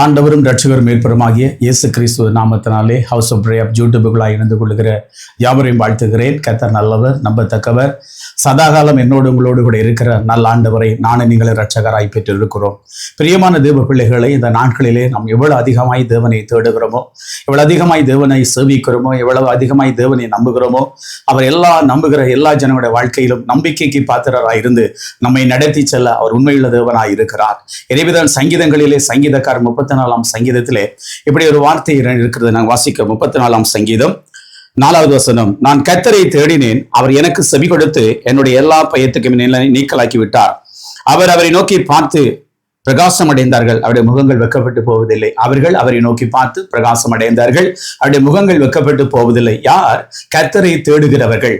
ஆண்டவரும் ரட்சகரும் மேற்பெருமாகிய இயேசு கிறிஸ்துவ நாமத்தினாலே ஹவுஸ் ஆஃப் பிரேயர் யூடியூபுகளாக இணைந்து கொள்கிற யாவரையும் வாழ்த்துகிறேன். கத்தர் நல்லவர் நம்பத்தக்கவர். சதாகாலம் என்னோடு உங்களோடு கூட இருக்கிற நல்ல ஆண்டவரை நானும் நீங்களே ரட்சகராய் பெற்றிருக்கிறோம். பிரியமான தேவ பிள்ளைகளை இந்த நாட்களிலே நாம் எவ்வளவு அதிகமாய் தேவனை தேடுகிறோமோ எவ்வளவு அதிகமாய் தேவனை சேவிக்கிறோமோ எவ்வளவு அதிகமாய் தேவனை நம்புகிறோமோ அவர் எல்லா நம்புகிற எல்லா ஜனங்களுடைய வாழ்க்கையிலும் நம்பிக்கைக்கு பாத்திரராய் இருந்து நம்மை நடத்தி செல்ல அவர் உண்மையுள்ள தேவனாய் இருக்கிறார். எனவேதான் சங்கீதங்களிலே சங்கீதக்காரர் முப்பத்தி முப்பத்தி நாலாம் சங்கீதத்திலே இப்படி ஒரு வார்த்தை இருக்கிறது. நாங்கள் வாசிக்க முப்பத்தி நாலாம் சங்கீதம் நாலாவது வசனம் நான் கத்தரை தேடினேன் அவர் எனக்கு செவி கொடுத்து என்னுடைய எல்லா பயத்துக்கும் நீக்கலாக்கி விட்டார் அவர் அவரை நோக்கி பார்த்து பிரகாசம் அடைந்தார்கள் அவருடைய முகங்கள் வெக்கப்பட்டு போவதில்லை. அவர்கள் அவரை நோக்கி பார்த்து பிரகாசம் அடைந்தார்கள் அவருடைய முகங்கள் வெக்கப்பட்டு போவதில்லை. யார்? கத்தரை தேடுகிறவர்கள்.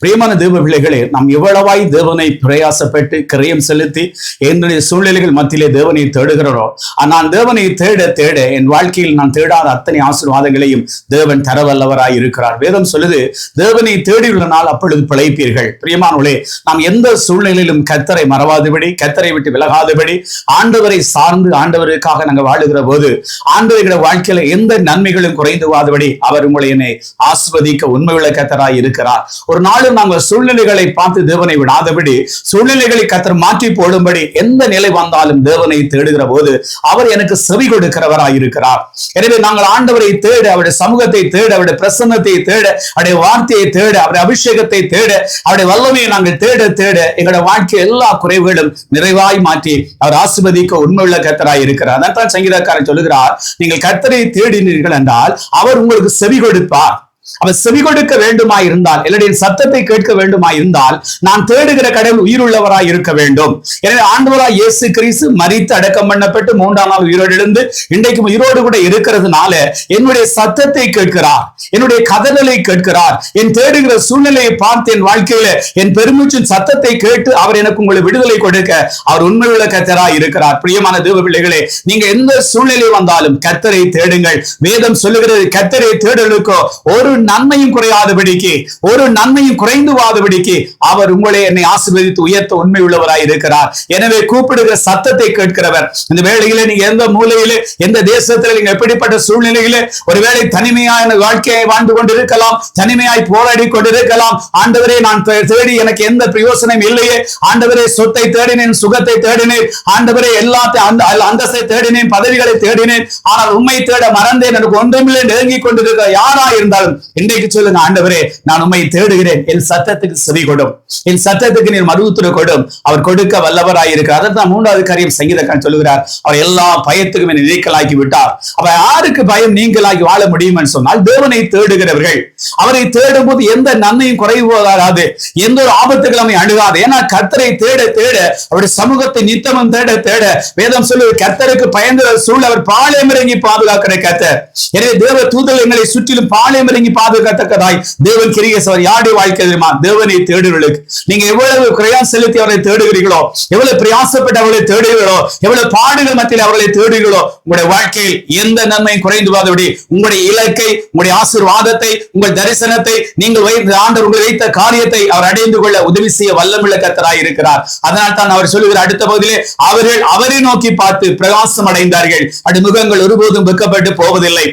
பிரியமான தேவ பிள்ளைகளே நாம் எவ்வளவாய் தேவனை பிரயாசப்பட்டு கிரயம் செலுத்தி என்னுடைய சூழ்நிலைகள் மத்தியிலே தேவனை தேடுகிறோம் நான் தேவனை தேட தேட என் வாழ்க்கையில் நான் தேடாத அத்தனை ஆசீர்வாதங்களையும் தேவன் தரவல்லவராய் இருக்கிறார். வேதம் சொல்லுது தேவனை தேடியுள்ள நாள் அப்பொழுது பிழைப்பீர்கள். பிரியமானவளே நாம் எந்த சூழ்நிலையிலும் கத்தரை மறவாதபடி கத்தரை விட்டு விலகாதபடி ஆண்டவரை சார்ந்து ஆண்டவருக்காக நாங்கள் வாழுகிற போது ஆண்டவர்கள வாழ்க்கையில எந்த நன்மைகளும் குறைந்து வாதபடி அவர் உங்களை என்னை ஆஸ்வதிக்க உண்மையுள்ள கத்தராய் இருக்கிறார். ஒரு நாளும் நாங்கள் சூழ்நிலைகளை பார்த்து தேவனை விடாதபடி சூழ்நிலைகளை கத்தர் மாற்றி போடும்படி எந்த நிலை வந்தாலும் தேவனை தேடுகிற போது அவர் எனக்கு செவி கொடுக்கிறவராய் இருக்கிறார். எனவே நாங்கள் ஆண்டவரை தேட அவருடைய சமூகத்தை தேட அவருடைய பிரசன்னத்தை தேட அவருடைய வார்த்தையை தேட அவருடைய அபிஷேகத்தை தேட அவருடைய வல்லமையை நாங்கள் தேட தேட. எங்களுடைய வாழ்க்கை எல்லா குறைவுகளும் நிறைவாய் மாற்றி அவர் ஆசிர்வதிக்க உண்மையுள்ள கத்தராய் இருக்கிறார். அதான் சங்கீதக்காரன் சொல்லுகிறார் நீங்கள் கத்தரை தேடினீர்கள் என்றால் அவர் உங்களுக்கு செவி கொடுப்பார். அவர் செவி கொடுக்க வேண்டுமா இருந்தால் என்னுடைய சத்தத்தை கேட்க வேண்டுமா இருந்தால் நான் தேடுகிற கடவுள் உயிருள்ளவராய் இருக்க வேண்டும். எனவே ஆண்டவராய் இயேசு கிறிஸ்து மறித்து அடக்கம் பண்ணப்பட்டு மூன்றாம் நாள் உயிரோடு எழுந்து இன்றைக்கும் உயிரோடு கூட இருக்கிறதுனால என்னுடைய சத்தத்தை கேட்கிறார். என்னுடைய கதறலை கேட்கிறார். என் தேடுகிற சூழ்நிலையை பார்த்து என் வாழ்க்கையில என் பெருமூச்சின் சத்தத்தை கேட்டு அவர் எனக்கு உங்களை விடுதலை கொடுக்க அவர் உண்மையுள்ள கத்தராய் இருக்கிறார். பிரியமான தேவ பிள்ளைகளே நீங்க எந்த சூழ்நிலை வந்தாலும் கத்தரை தேடுங்கள். வேதம் சொல்லுகிறது கத்தரை தேடலுக்கோ ஒரு நன்மையும் குறையாதபடிக்கு ஒரு நன்மையும் குறைந்து வாதபடிக்கு அவர் உங்களை என்னை ஆசிர்வதித்து உயர்த்த உண்மை உள்ளவராய் இருக்கிறார். எனவே கூப்பிடுகிற சத்தத்தை கேட்கிறவர் இந்த வேளையிலே நீங்க எந்த மூலையிலே எந்த தேசத்துல நீங்க எப்படிப்பட்ட சூழ்நிலையிலே ஒருவேளை தனிமையான வாழ்க்கையை வாழ்ந்து கொண்டிருக்கலாம் தனிமையாய் போராடி கொண்டிருக்கலாம் ஆண்டவரே நான் தேடி எனக்கு எந்த பிரயோசனம் இல்லையே ஆண்டவரே சொத்தை தேடினேன் சுகத்தை தேடினேன் ஆண்டவரே எல்லாத்தையும் அந்த அந்தஸ்தை தேடினேன் பதவிகளை தேடினேன் ஆனால் உண்மை தேட மறந்தேன் எனக்கு ஒன்றுமில்லை நெருங்கி கொண்டிருக்க யாரா இருந்தாலும் இன்றைக்கு சொல்லுங்க ஆண்டவரே நான் உண்மை தேடுகிறேன். என் சத்தத்துக்கு செவி கொடும். என் சத்தத்துக்கு நீர் மருத்துவ கொடும். அவர் கொடுக்க வல்லவராயிருக்கிறார். அதான் மூன்றாவது காரியம் சங்கீதக்கான் சொல்லுகிறார். அவர் எல்லா பயத்துக்கும் என்னை நீக்கலாக்கி விட்டார். அவர் யாருக்கு பயம் நீங்களாகி வாழ முடியும் என்று சொன்னால் தேவனை தேடுகிறவர்கள். அவரை தேடும் போது எந்த நன்மையும் குறைவு வராது எந்த ஒரு ஆபத்துகளும் நம்மை அணுகாது. ஏன்னா கர்த்தரை தேட தேட அவருடைய சமூகத்தை நித்தமும் தேட தேட வேதம் சொல்லுவது கர்த்தருக்கு பயந்த சூழல் அவர் பாளையம் இறங்கி பாதுகாக்கிற கர்த்தர். எனவே தேவ தூதர் எங்களை சுற்றிலும் பாளையம் இறங்கி பாதுகாத்தக்கதாய் தேவன் கிரியேசவர் யாருடைய வாழ்க்கை தெரியுமா? தேவனை தேடுகளுக்கு நீங்க எவ்வளவு கிரயம் செலுத்தி அவரை தேடுகிறீர்களோ எவ்வளவு பிரயாசப்பட்டு அவர்களை தேடுகிறீர்களோ எவ்வளவு பாடுகள் மத்தியில் அவர்களை தேடுகிறீர்களோ உங்களுடைய வாழ்க்கையில் எந்த நன்மையும் குறைந்து போதபடி உங்களுடைய இலக்கை உங்களுடைய ஆசீர்வாதத்தை உங்கள் தரிசனத்தை நீங்கள் வைத்த ஆண்டவர் உங்களை வைத்த காரியத்தை அவர் அடைந்து கொள்ள உதவி செய்ய வல்லமில்ல கத்தராய் இருக்கிறார். அதனால் தான் அவர் சொல்லுகிற அடுத்த பகுதியிலே அவர்கள் அவரை நோக்கி பார்த்து பிரகாசம் அடைந்தார்கள். அடு முகங்கள் ஒருபோதும் வெக்கப்பட்டு போவதில்லை.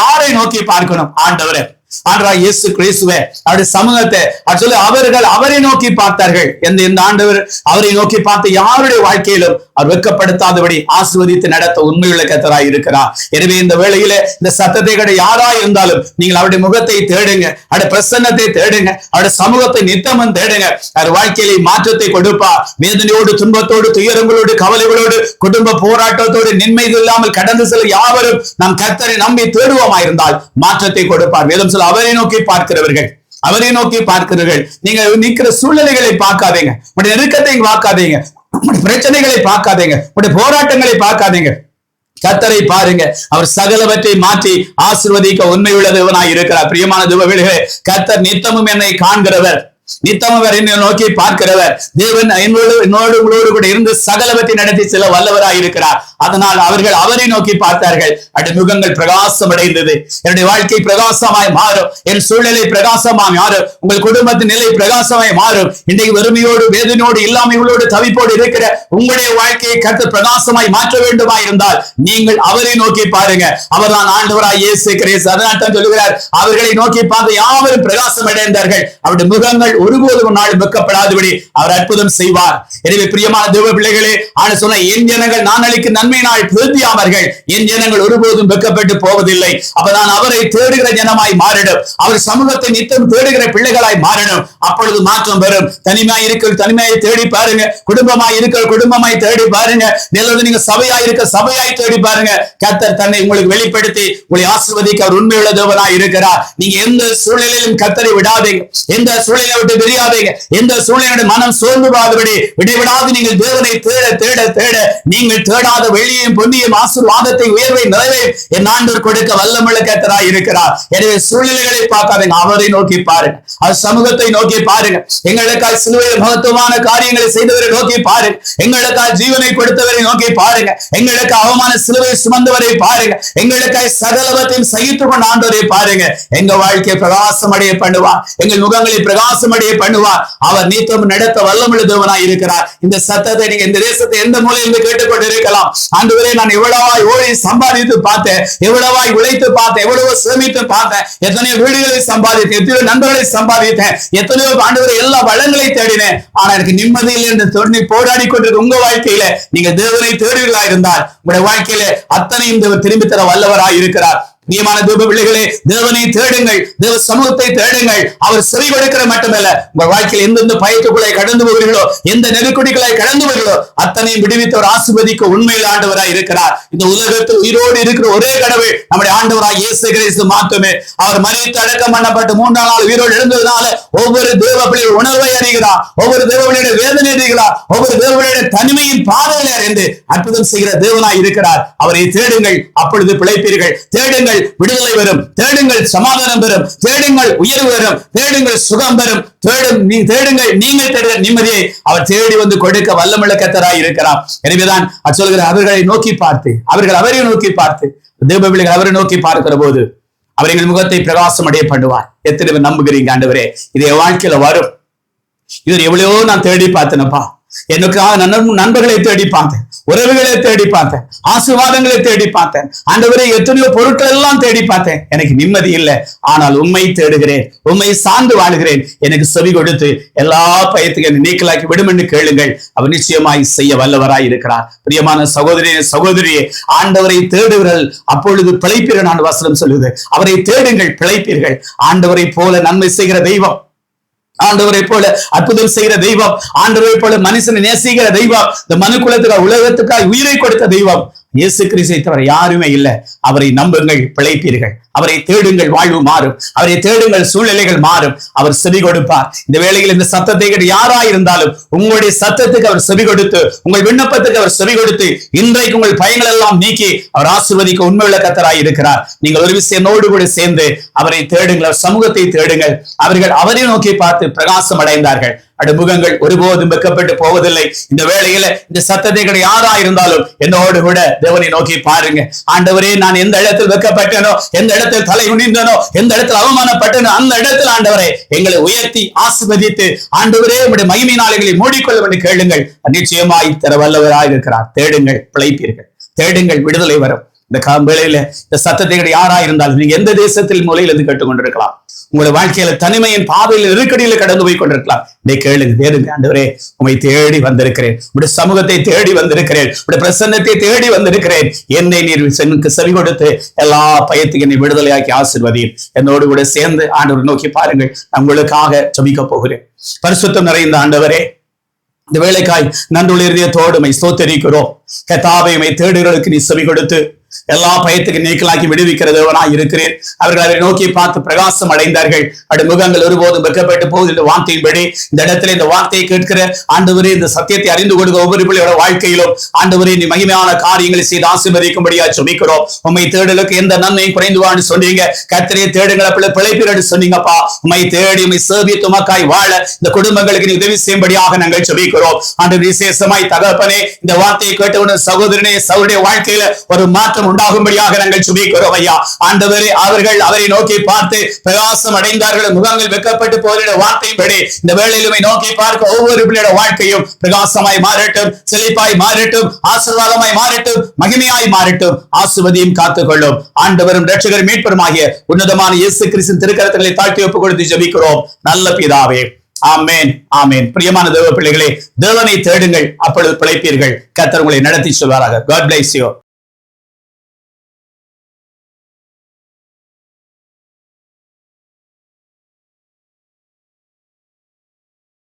யாரை நோக்கி பார்க்கணும். ஆண்டவரை ஆண்டவா இயேசு கிறிஸ்துவே அவருடைய சமூகத்தை அவர் சொல்லி அவர்கள் அவரை நோக்கி பார்த்தார்கள். எந்த இந்த ஆண்டவர் அவரை நோக்கி பார்த்து யாருடைய வாழ்க்கையிலும் அவர் வெட்கப்படுத்தாதபடி ஆசிர்வதித்து நடத்த உண்மையுள்ள கத்தராய் இருக்கிறார். எனவே இந்த வேளையில இந்த சத்தத்தை கடை யாரா இருந்தாலும் நீங்கள் அவருடைய முகத்தை தேடுங்க அவருடைய பிரசன்னத்தை தேடுங்க அவருடைய சமூகத்தை நித்தமும் தேடுங்க. அவர் வாழ்க்கையிலே மாற்றத்தை கொடுப்பா வேதனையோடு துன்பத்தோடு துயரங்களோடு கவலைகளோடு குடும்ப போராட்டத்தோடு நிம்மதி இல்லாமல் கடந்து செல்ல யாவரும் நாம் கத்தரை நம்பி தேடுவோமாயிருந்தால் மாற்றத்தை கொடுப்பார். வேதம் சொல்ல அவரை நோக்கி பார்க்கிறவர்கள் அவரை நோக்கி பார்க்கிறீர்கள் நீங்க நிக்கிற சூழ்நிலைகளை பார்க்காதீங்க உங்களுடைய நெருக்கத்தை பார்க்காதீங்க உங்களுடைய பிரச்சனைகளை பார்க்காதீங்க. உங்களுடைய போராட்டங்களை பார்க்காதீங்க. கத்தரை பாருங்க. அவர் சகலவற்றை மாற்றி ஆசிர்வதிக்க உண்மையுள்ள தேவனாய் இருக்கிறார். பிரியமான தேவர்களே கத்தர் நித்தமும் என்னை காண்கிறவர். நித்தமும் அவர் என்னை நோக்கி பார்க்கிறவர். தேவன் என்னோடு என்னோடு உங்களோடு கூட இருந்து சகலவற்றை நடத்தி செல்ல வல்லவராய் இருக்கிறார். அதனால் அவர்கள் அவரை நோக்கி பார்த்தார்கள். அவருடைய முகங்கள் பிரகாசம் அடைந்தது என்னுடைய வாழ்க்கை பிரகாசமாய் மாறும். என் சூழ்நிலை பிரகாசமாய் மாறும். உங்கள் குடும்பத்தின் நிலை பிரகாசமாய் மாறும். இன்றைக்கு வறுமையோடு வேதனையோடு இல்லாமைகளோடு தவிப்போடு இருக்கிற உங்களுடைய வாழ்க்கையை கருத்து பிரகாசமாய் மாற்ற வேண்டுமா இருந்தால் நீங்கள் அவரை நோக்கி பாருங்க. அவர்தான் ஆண்டவராய் இயேசு கிறிஸ்து. அதனால் தான் சொல்லுகிறார் அவர்களை நோக்கி பார்த்து யாவரும் பிரகாசம் அடைந்தார்கள் அவருடைய முகங்கள் ஒருபோதும் நாள் வெக்கப்படாதபடி அவர் அற்புதம் செய்வார். எனவே பிரியமான தேவ பிள்ளைகளே ஆன சொன்ன என் ஜனங்கள் நான் அளிக்கும் நன்மை நாள் திருப்தியாவார்கள் என் ஜனங்கள் ஒருபோதும் வெக்கப்பட்டு போவதில்லை. அப்பதான் அவரை தேடுகிற ஜனமாய் மாறிடும். அவர் சமூகத்தை நித்தம் தேடுகிற பிள்ளைகளாய் மாறணும் அப்பொழுது மாற்றம் வரும். தனிமையாய் இருக்கிற தனிமையை தேடி பாருங்க. குடும்பமாய் இருக்கிற குடும்பமாய் தேடி பாருங்க. நல்லது நீங்க சபையாய் இருக்க சபையாய் தேடி பாருங்க. கத்தர் தன்னை உங்களுக்கு வெளிப்படுத்தி உங்களை ஆசிர்வதிக்க அவர் உண்மையுள்ள தேவனாய் இருக்கிறார். நீங்க எந்த சூழ்நிலையிலும் கத்தரை விடாதீங்க. எந்த சூழ்நிலை விட்டு பிரியாதீங்க. எந்த சூழ்நிலையோட மனம் சோர்ந்து போகாதபடி விடைவிடாது. நீங்கள் தேவனை தேட தேட தேட. நீங்கள் தேடாத வெளியும் பொன்னியும் ஆசீர்வாதத்தை உயர்வை நிறைவை என் ஆண்டவர் கொடுக்க வல்லமிழ கத்தராய் இருக்கிறார். எனவே சூழ்நிலைகளை பார்க்காதீங்க. அவரை நோக்கி பாருங்க. அவர் சமூகத்தை நோக்கி பாருங்க. எங்களுக்காய் சிலுவையில் மகத்துவமான காரியங்களை செய்தவரை நோக்கி பாருங்க. எங்களுக்காய் ஜீவனை கொடுத்தவரை நோக்கி பாருங்க. எங்களுக்கு அவமான சிலுவை சுமந்தவரை பாருங்க. எங்களுக்காய் சகலவத்தையும் சகித்துக் கொண்ட ஆண்டவரை பாருங்க. எங்க வாழ்க்கையை பிரகாசம் அடைய பண்ணுவார். எங்கள் முகங்களை பிரகாசம் அடைய பண்ணுவார். அவர் நீத்தம் நடத்த வல்லமுள்ள தேவனாய் இருக்கிறார். இந்த சத்தத்தை நீங்க இந்த தேசத்தை எந்த மூலையிலிருந்து கேட்டுக்கொண்டு இருக்கலாம் ஆண்டவரே நான் எவ்வளவாய் ஓடி சம்பாதித்து பார்த்தேன் எவ்வளவாய் உழைத்து பார்த்தேன் எவ்வளவோ சிரமித்து பார்த்தேன் எத்தனையோ வீடுகளை சம்பாதித்தேன் எத்தனையோ நண்பர்களை சம்பாதித்தேன் எத்தனையோ ஆண்டவரை எல்லா வளங்களை தேடினேன். ஆனா எனக்கு நிம்மதி இல்லை என்று தொடர்ந்து போராடி கொண்டிருக்க உங்க வாழ்க்கையில நீங்க தேவனை தேடுவீர்களா இருந்தால் உங்களுடைய வாழ்க்கையில அத்தனையும் தேவன் திரும்பி தர வல்லவராய் இருக்கிறார். நியமான தேவ பிள்ளைகளே தேவனை தேடுங்கள் தேவ சமூகத்தை தேடுங்கள். அவர் செவி கொடுக்கிற மட்டுமல்ல உங்கள் வாழ்க்கையில் எந்தெந்த பயத்துக்குள்ளே கடந்து போகிறீர்களோ எந்த நெருக்கடிகளை கடந்து போகிறீர்களோ அத்தனையும் விடுவித்தவர் ஆசிர்வதிக்க உண்மையில் ஆண்டவராய் இருக்கிறார். இந்த உலகத்தில் உயிரோடு இருக்கிற ஒரே கடவுள் நம்முடைய ஆண்டவராய் இயேசு கிறிஸ்து மாத்தமே அவர் மறித்து அடக்கம் பண்ணப்பட்டு மூன்றாம் நாள் உயிரோடு எழுந்ததுனால ஒவ்வொரு தேவ பிள்ளைகள் உணர்வை அறிகிறார். ஒவ்வொரு தேவ பிள்ளையுடைய வேதனை அறிகிறார். ஒவ்வொரு தேவ பிள்ளையுடைய தனிமையின் பாதையில அறிந்து அற்புதம் செய்கிற தேவனாய் இருக்கிறார். அவரை தேடுங்கள் அப்பொழுது பிழைப்பீர்கள். தேடுங்கள் விடுதலை வரும் தேடுங்கள் சமாதானம் பெறும். தேடுங்கள் உயர்வு வரும் தேடுங்கள் சுகம் பெறும். தேடும் நீ தேடுங்கள் நீங்கள் தேடுகிற நிம்மதியை அவர் தேடி வந்து கொடுக்க வல்லமுள்ள கத்தராய் இருக்கிறார். எனவேதான் அவர் சொல்கிற அவர்களை நோக்கி பார்த்து அவர்கள் அவரை நோக்கி பார்த்து தேவபிள்ளைகள் அவரை நோக்கி பார்க்கிற போது அவர் எங்கள் முகத்தை பிரகாசம் அடைய பண்ணுவார் எத்தனை பேர் நம்புகிறீங்க ஆண்டவரே? இது என் வாழ்க்கையில வரும். இது எவ்வளவோ நான் தேடி பார்த்தேனப்பா. எனக்காக நண்பர்களை தேடி பார்த்தேன். உறவுகளை தேடி பார்த்தேன். ஆசீர்வாதங்களை தேடி பார்த்தேன். ஆண்டவரை எத்தனையோ பொருட்கள் எல்லாம் தேடி பார்த்தேன். எனக்கு நிம்மதி இல்லை. ஆனால் உண்மை தேடுகிறேன். உண்மை சார்ந்து வாழுகிறேன். எனக்கு செவி கொடுத்து எல்லா பயத்துக்கும் நீக்கலாக்கி விடும் என்று கேளுங்கள். அவர் நிச்சயமாய் செய்ய வல்லவராய் இருக்கிறார். பிரியமான சகோதரியே சகோதரியே ஆண்டவரை தேடுகிறீர்கள் அப்பொழுது பிழைப்பீர்கள் நான் வசனம் சொல்லுது. அவரை தேடுங்கள் பிழைப்பீர்கள். ஆண்டவரை போல நன்மை செய்கிற தெய்வம். ஆண்டவரை போல அற்புதம் செய்கிற தெய்வம் ஆண்டவரை போல மனுஷனை நேசிக்கிற தெய்வம் இந்த மனு குலத்துக்காக உலகத்துக்காக உயிரை கொடுத்த தெய்வம். இயேசு கிறிஸ்தை தவிர யாருமே இல்லை. அவரை நம்புங்கள் பிழைப்பீர்கள். அவரை தேடுங்கள் வாழ்வு மாறும். அவரை தேடுங்கள் சூழ்நிலைகள் மாறும். அவர் செவி கொடுப்பார். இந்த வேளையில் இந்த சத்தத்தை கேட்டு யாரா இருந்தாலும் உங்களுடைய சத்தத்துக்கு அவர் செவி கொடுத்து உங்கள் விண்ணப்பத்துக்கு அவர் செவி கொடுத்து இன்றைக்கு உங்கள் பயங்கள் எல்லாம் நீக்கி அவர் ஆசிர்வதிக்க உண்மையுள்ள கத்தராய் இருக்கிறார் நீங்கள் ஒரு விஷயம் கூட சேர்ந்து அவரை தேடுங்கள் அவர் சமூகத்தை தேடுங்கள். அவர்கள் அவரை நோக்கி பார்த்து பிரகாசம் அடைந்தார்கள். அடு முகங்கள் ஒருபோதும் வெக்கப்பட்டு போவதில்லை. இந்த வேளையில இந்த சத்தத்தை கூட யாரா இருந்தாலும் என்னோடு கூட தேவனை நோக்கி பாருங்க. ஆண்டவரே நான் எந்த இடத்தில் வெக்கப்பட்டனோ எந்த இடத்தில் தலை குனிந்தனோ எந்த இடத்தில் அவமானப்பட்டனோ அந்த இடத்தில் ஆண்டவரே எங்களை உயர்த்தி ஆசிர்வதித்து ஆண்டவரே உடைய மகிமை நாளைகளை மூடிக்கொள்ளும் என்று கேளுங்கள். நிச்சயமாய் தர வல்லவராக இருக்கிறார். தேடுங்கள் பிழைப்பீர்கள். தேடுங்கள் விடுதலை வரும். இந்த கா- வேளையில இந்த சத்தத்தை யாரா இருந்தாலும் நீங்க எந்த தேசத்தில் மூலையில இருந்து கேட்டுக்கொண்டிருக்கலாம்? உங்களுடைய வாழ்க்கையில தனிமையின் பாதையில் நெருக்கடியில கடந்து போய் கொண்டிருக்கலாம். இதை கேளுங்க தேடுங்க ஆண்டவரே. உமை தேடி வந்திருக்கிறேன். உடைய சமூகத்தை தேடி வந்திருக்கிறேன். உடைய பிரசன்னத்தை தேடி வந்திருக்கிறேன். என்னை நீர் சென்னுக்கு செவி கொடுத்து எல்லா பயத்துக்கு என்னை விடுதலையாக்கி ஆசிர்வதியும். என்னோடு கூட சேர்ந்து ஆண்டவர் நோக்கி பாருங்கள். நான் உங்களுக்காக ஜெபிக்க போகிறேன். பரிசுத்தம் நிறைந்த ஆண்டவரே இந்த வேலைக்காய் நன்றுள்ள இருதயத்தோடு உம்மை ஸ்தோத்தரிக்கிறோம். கத்தாவை உம்மை நீ செவி கொடுத்து எல்லா பயத்துக்கு நீக்கலாக்கி விடுவிக்கிற தேவனா இருக்கிறேன் அவர்கள் அவரை நோக்கி பார்த்து பிரகாசம் அடைந்தார்கள். அப்படி முகங்கள் ஒருபோதும் வெக்கப்பட்டு போகுது இந்த வார்த்தையின்படி இந்த இடத்துல இந்த வார்த்தையை கேட்கிற ஆண்டவரே இந்த சத்தியத்தை அறிந்து கொடுக்க ஒவ்வொரு பிள்ளையோட வாழ்க்கையிலும் ஆண்டவரே நீ மகிமையான காரியங்களை செய்து ஆசீர்வதிக்கும்படியா சுமிக்கிறோம் உண்மை தேடலுக்கு எந்த நன்மையும் குறைந்துவான்னு சொன்னீங்க. கத்திரையை தேடுங்களை பிள்ளை பிழைப்பிரடு சொன்னீங்கப்பா. உண்மை தேடி உண்மை சேவி துமக்காய் வாழ இந்த குடும்பங்களுக்கு நீ உதவி செய்யும்படியாக நாங்கள் சுமிக்கிறோம் ஆண்டு விசேஷமாய் தகப்பனே இந்த வார்த்தையை கேட்டவுடன் சகோதரனே சகோதரிய வாழ்க்கையில ஒரு மாற்றம் உண்டாகும்படியாக நாங்கள் சுபிக்கிறோம் ஐயா. ஆண்டவரே அவர்கள் அவரை நோக்கி பார்த்து பிரகாசம் அடைந்தார்கள் முகங்கள் வெக்கப்பட்டு போரிட வார்த்தையும் படி இந்த வேளையிலுமை நோக்கி பார்க்க ஒவ்வொரு பிள்ளையோட வாழ்க்கையும் பிரகாசமாய் மாறட்டும் செழிப்பாய் மாறட்டும் ஆசீர்வாதமாய் மாறட்டும் மகிமையாய் மாறட்டும். ஆசுவதியும் காத்துக்கொள்ளும். ஆண்டவரும் ரட்சகர் மீட்பருமாகிய உன்னதமான இயேசு கிறிஸ்தின் திருக்கரத்துகளை தாழ்த்தி ஒப்புக் கொடுத்து ஜபிக்கிறோம். நல்ல பிதாவே ஆமேன் ஆமேன். பிரியமான தேவ பிள்ளைகளே தேவனை தேடுங்கள் அப்பொழுது பிழைப்பீர்கள். கத்தர் உங்களை நடத்தி சொல்வாராக. God place you